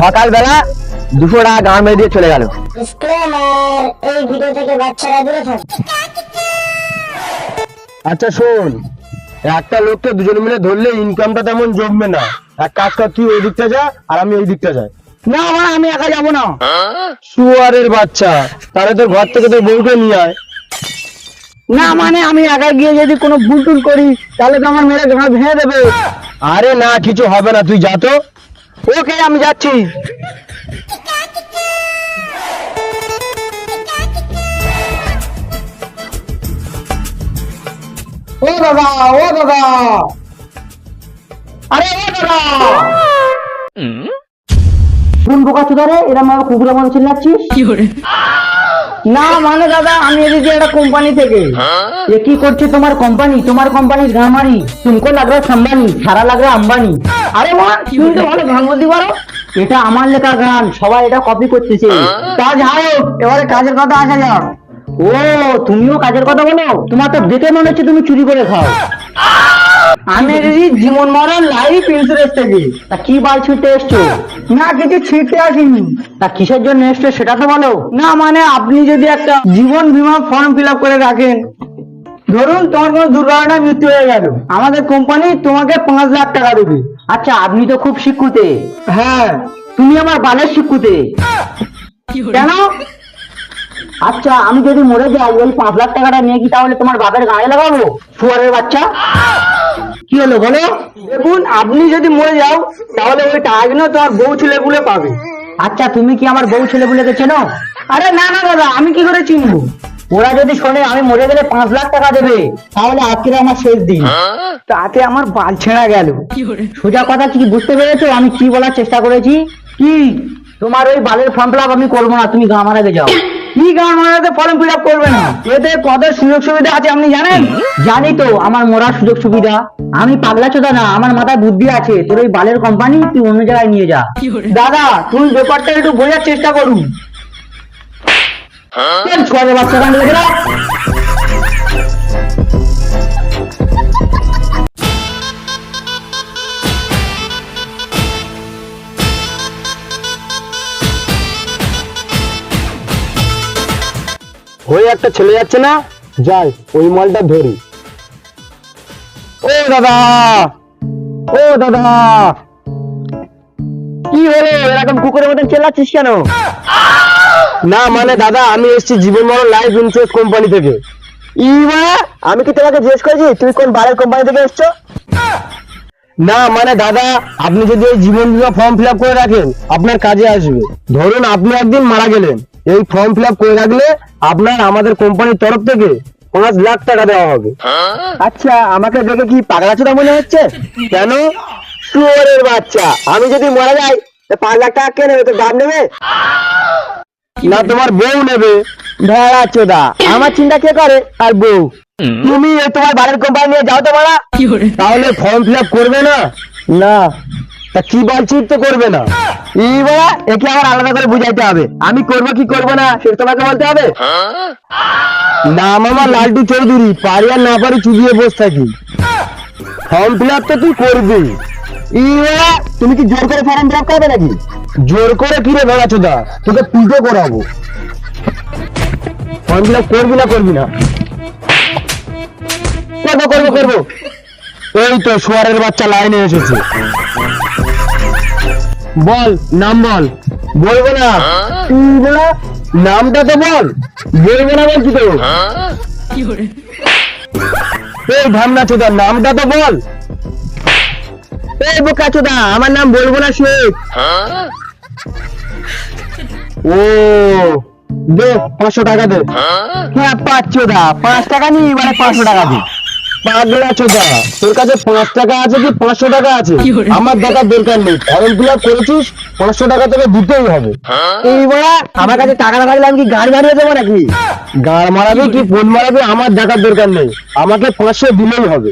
সকালবেলা দুশো টাকা গান মেরে দিয়ে চলে গেল। এই ভিডিও থেকে বাচ্চারা দূরে থাকুন আচ্ছা শোন একটা লোককে দুজনে মিলে ধরলে ইনকামটা তেমন জমবে না। এক কাজ কর তুই ওই দিকটা যা আর আমি এই দিকটা যাই। না মানে আমি একা যাব না। সুয়ারের বাচ্চা তাহলে তোর ঘর থেকে তোর বউকে নিয়ে আয়। না মানে আমি একা গিয়ে যদি কোনো ভুল টুল করি তাহলে তো আমার মেয়েরা ঘাড় ভেঙে দেবে। আরে না কিছু হবে না তুই যা তো। ওকে আমি যাচ্ছি। ও দাদা ও দাদা। আরে ও দাদা। কোন বোকা চুদারে এরম ভাবে কুকুরের মতো চিল্লাচ্ছিস? না মানে দাদা আমি এদিকে একটা কোম্পানি থেকে। এ কি করছে তোমার কোম্পানি তোমার কোম্পানির গামারি তুমকো লাগ রা সম্বানি সারা লাগ রা আম্বানি। আরে মা তুমি তো ভালো গান বলতে পারো। এটা আমার লেখা গান সবাই এটা কপি করতেছে। কাজ হাও এবারে কাজের কথা আসা যাক। ও তুমিও কাজের কথা বলো? তোমার তো দেখে মনে হচ্ছে তুমি চুরি করে খাও। আমি জীবন মরণ লাইফ ইন্স্যুরেন্স থেকে। তা কি বাল এসছো? না, কিছু আসিনি। তা কিসের জন্য এসছো সেটা তো বলো। না মানে আপনি যদি একটা জীবন ফর্ম ফিল করে রাখেন, ধরুন তোমার কোনো মৃত্যু হয়ে গেল। আমাদের কোম্পানি তোমাকে পাঁচ লাখ টাকা দেবে। আচ্ছা আপনি তো খুব শিক্ষুতে। হ্যাঁ তুমি আমার বালের শিক্ষুতে। কেন? আচ্ছা আমি যদি মরে যাই ওই পাঁচ লাখ টাকাটা নিয়ে কি তাহলে তোমার বাপের গায়ে লাগাবো? শুয়ারের বাচ্চা? কি হলো বলো? দেখুন আপনি যদি মরে যাও তাহলে ওই টাকাগুলো তোমার বউ ছেলেগুলো পাবে। আচ্ছা তুমি কি আমার বউ ছেলেগুলোকে চেনো? আরে না না দাদা আমি কি করে চিনবো? ওরা যদি শোনে আমি মরে গেলে পাঁচ লাখ টাকা দেবে তাহলে আজকে আমার শেষ দিন। তাতে আমার বাল ছেঁড়া গেল। সোজা কথা কি বুঝতে পেরেছ? আমি কি বলার চেষ্টা করেছি? কি? তোমার ওই বালের ফর্ম ফিল আমি করব না তুমি গাঁ মারাতে যাও। কি কারণ মারাতে ফর্ম ফিল করবে না? এতে কত সুযোগ সুবিধা আছে আপনি জানেন? জানি তো আমার মরার সুযোগ সুবিধা। আমি পাগলা চোদা না আমার মাথায় বুদ্ধি আছে। তোর ওই বালের কোম্পানি তুই অন্য জায়গায় নিয়ে যা। দাদা তুই ব্যাপারটা একটু বোঝার চেষ্টা করুন। ছোয়ারে বাচ্চা কান হয়ে একটা ছেলে যাচ্ছে না? যাই, ওই মালটা ধরি। ও দাদা! ও দাদা! কি হলো? এরকম কুকুরের মতন চেল্লাচ্ছিস কেন? না মানে দাদা, আমি এসেছি জীবন মরণ লাইফ ইন্স্যুরেন্স কোম্পানি থেকে। ইবা আমি কি তোমাকে জিজ্ঞেস করেছি, তুমি কোন বারের কোম্পানি থেকে এসছো? না মানে দাদা, আপনি যদি এই জীবন বীমা ফর্ম ফিল আপ করে রাখেন, আপনার কাজে আসবে। ধরুন আপনি একদিন মারা গেলেন। এই ফর্ম ফিল করে রাখলে আপনার আমাদের কোম্পানির তরফ থেকে পাঁচ লাখ টাকা দেওয়া হবে। আচ্ছা আমাকে দেখে কি পাগলা চোদা মনে হচ্ছে? কেন? শুয়োরের বাচ্চা। আমি যদি মারা যাই পাঁচ লাখ টাকা কে নেবে? তো দাম নেবে? না তোমার বউ নেবে। ভেড়া চোদা আমার চিন্তা কে করে? আর বউ। তুমি তোমার বাড়ির কোম্পানি নিয়ে যাও তো মারা। তাহলে ফর্ম ফিল করবে না? না। তা কি বলছিস তো করবে না? ই একে আমার আলাদা করে বুঝাইতে হবে। আমি করব কি করব না সেটা তোমাকে বলতে হবে? নাম আমার লালটু চৌধুরী পারি আর না পারি চুবিয়ে বসে থাকি। ফর্ম ফিল আপ তো তুই করবি। ই বাবা, তুমি কি জোর করে ফর্ম ফিল করবে নাকি? জোর করে কি রে ভেড়া চোদা তোকে পুজো করাবো। ফর্ম ফিল আপ করবি না করবি না? করব করব করব। এই তো সোয়ারের বাচ্চা লাইনে এসেছে। বল, নাম বল। বলব না। তুই বলা নামটা তো বল। বলব না বলছি তো। এই ধামনা চোদা, নামটা তো বল। এই বোকা চোদা, আমার নাম বলব না শেখ ও, দে, পাঁচশো টাকা দে। হ্যাঁ পাঁচ চোদা, পাঁচ টাকা নি মানে পাঁচশো টাকা দি। পাগলা চোদা তোর কাছে পাঁচ টাকা আছে কি পাঁচশো টাকা আছে? আমার দেখার দরকার নেই। ফর্ম ফিল আপ করেছিস পাঁচশো টাকা তোকে দিতেই হবে। এইবার আমার কাছে টাকা না থাকলে আমি কি গাড়ি মারিয়ে দেবো নাকি? গাড় মারাবি কি ফোন মারাবি আমার দেখার দরকার নেই। আমাকে পাঁচশো দিলেই হবে।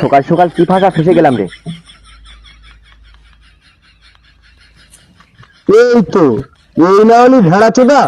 সকাল সকাল কি ফাঁকা ফেসে গেলাম রে? এই তো এই না হলি ভেড়া চোদা?